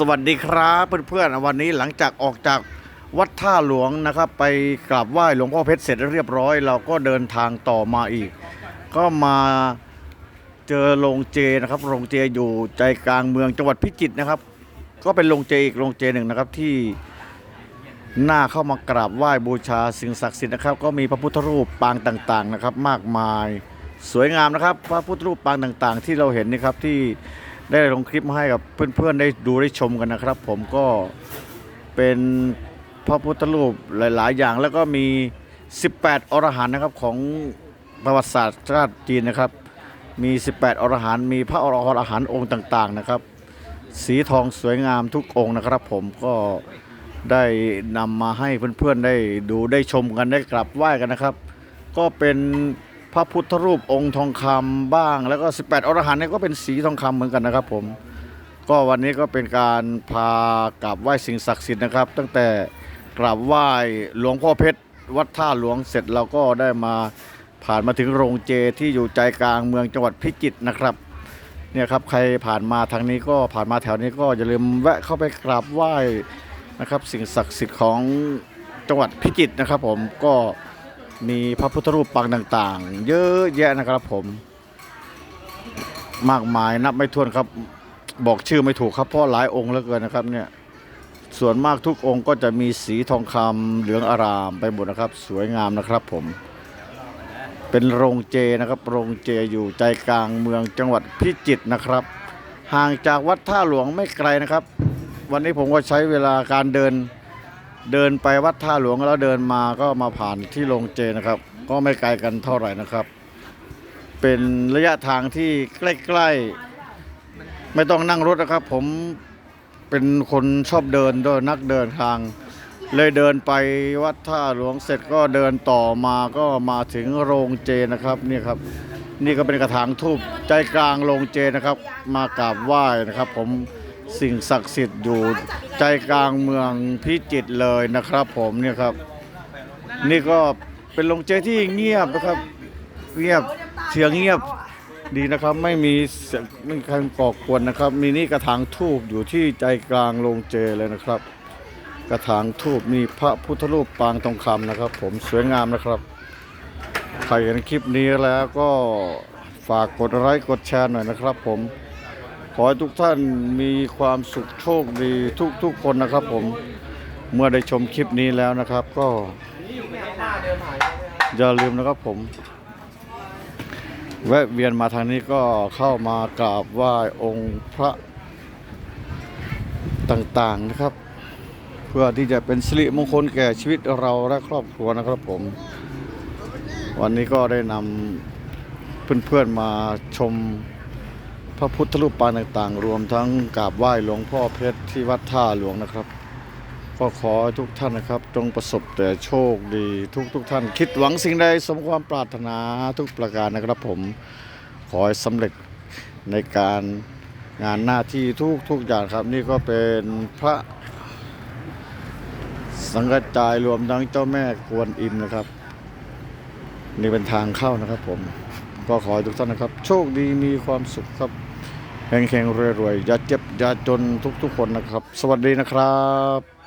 สวัสดีครับเพื่อนๆวันนี้หลังจากออกจากวัดท่าหลวงนะครับ ไปกราบไหว้หลวงพ่อเพชรเสร็จเรียบร้อย เราก็เดินทางต่อมาอีก ก็มาเจอโรงเจนะครับโรงเจอยู่ใจกลางเมืองจังหวัดพิจิตรนะครับ ก็เป็นโรงเจอีกโรงเจหนึ่งนะครับที่น่าเข้ามากราบไหว้บูชาสิ่งศักดิ์สิทธิ์นะครับ ก็มีพระพุทธรูปปางต่างๆนะครับ มากมายสวยงามนะครับ พระพุทธรูปปางต่างๆ ที่เราเห็นนี่ครับที่ ได้ลงคลิปมาให้กับเพื่อนๆได้ดูได้ชมกันนะครับ ผมก็เป็นพระพุทธรูปหลาย ๆ อย่างแล้วก็มี 18 อรหันต์นะครับของประวัติศาสตร์ชาติจีนนะครับ มี 18 อรหันต์มีพระอรหันต์องค์ต่าง ๆ นะครับ สีทองสวยงามทุกองค์นะครับ ผมก็ได้นำมาให้เพื่อนๆได้ดูได้ชมกันได้กราบไหว้กันนะครับ ก็เป็น พระพุทธรูปองค์ทองคำบ้าง แล้วก็ 18 อรหันต์เนี่ยก็เป็นสีทองคำเหมือนกันนะครับผมก็วันนี้ก็เป็นการพากราบไหว้สิ่งศักดิ์สิทธิ์นะครับ ตั้งแต่กราบไหว้หลวงพ่อเพชรวัดท่าหลวงเสร็จเราก็ได้มาผ่านมาถึงโรงเจที่อยู่ใจกลางเมืองจังหวัดพิจิตรนะครับเนี่ยครับใครผ่านมาทางนี้ก็ผ่านมาแถวนี้ก็อย่าลืมแวะเข้าไปกราบไหว้นะครับ สิ่งศักดิ์สิทธิ์ของจังหวัดพิจิตรนะครับ ผมก็ มีพระพุทธรูปปางต่างๆ เยอะแยะนะครับผม มากมายนับไม่ถ้วนครับ บอกชื่อไม่ถูกครับเพราะหลายองค์เหลือเกินนะครับเนี่ยส่วนมากทุกองค์ก็จะมีสีทองคำเหลืองอารามไปหมดนะครับ สวยงามนะครับผม เป็นโรงเจนะครับ โรงเจอยู่ใจกลางเมืองจังหวัดพิจิตรนะครับ ห่างจากวัดท่าหลวงไม่ไกลนะครับ วันนี้ผมก็ใช้เวลาการเดิน เดินไปวัดท่าหลวงแล้วเดินมาก็มาผ่านที่โรงเจนะครับ ก็ไม่ไกลกันเท่าไหร่นะครับ เป็นระยะทางที่ใกล้ๆ ไม่ต้องนั่งรถนะครับ ผมเป็นคนชอบเดินด้วยนักเดินทาง เลยเดินไปวัดท่าหลวงเสร็จก็เดินต่อมาก็มาถึงโรงเจนะครับนี่ครับ นี่ก็เป็นกระถางทูบใจกลางโรงเจนะครับ มากราบไหว้นะครับ ผม สิ่งศักดิ์สิทธิ์อยู่ใจกลางเมืองพิจิตรเลยนะครับ ผมเนี่ยครับ นี่ก็เป็นโรงเจที่เงียบนะครับ เงียบเสียงเงียบดีนะครับไม่มีเสียงไม่มีใครก่อกวนนะครับ มีนี่กระถางทูบอยู่ที่ใจกลางโรงเจเลยนะครับ กระถางทูบมีพระพุทธรูปปางทองคำนะครับ ผมสวยงามนะครับใครเห็นคลิปนี้แล้วก็ฝากกดไลค์กดแชร์หน่อยนะครับ ผม ขอให้ทุกท่านมีความสุขโชคดีทุกๆคนนะครับผมเมื่อได้ชมคลิปนี้แล้วนะครับ ก็อย่าลืมนะครับผมแวะเวียนมาทางนี้ก็เข้ามากราบไหว้องค์พระต่างๆนะครับ เพื่อที่จะเป็นสิริมงคลแก่ชีวิตเราและครอบครัวนะครับผม วันนี้ก็ได้นำเพื่อนๆมาชม ระพุทธรูปปางต่างๆ รวมทั้งกราบไหว้หลวงพ่อเพชรที่วัดท่าหลวงนะครับ ก็ขอให้ทุกท่านนะครับ จงประสบแต่โชคดีทุกๆทท่าน คิดหวังสิ่งใดสมความปรารถนาทุกประการนะครับผมขอให้สำเร็จในการงานหน้าที่ทุกๆอย่างครับ นี่ก็เป็นพระสังฆจายรวมทั้งเจ้าแม่กวนอิมนะครับ นี่เป็นทางเข้านะครับผมก็ขอให้ทุกท่านนะครับ โชคดีมีความสุขครับ แข็งแรงรวยๆอย่าเจ็บอย่าจนทุกๆคนนะครับ สวัสดีนะครับ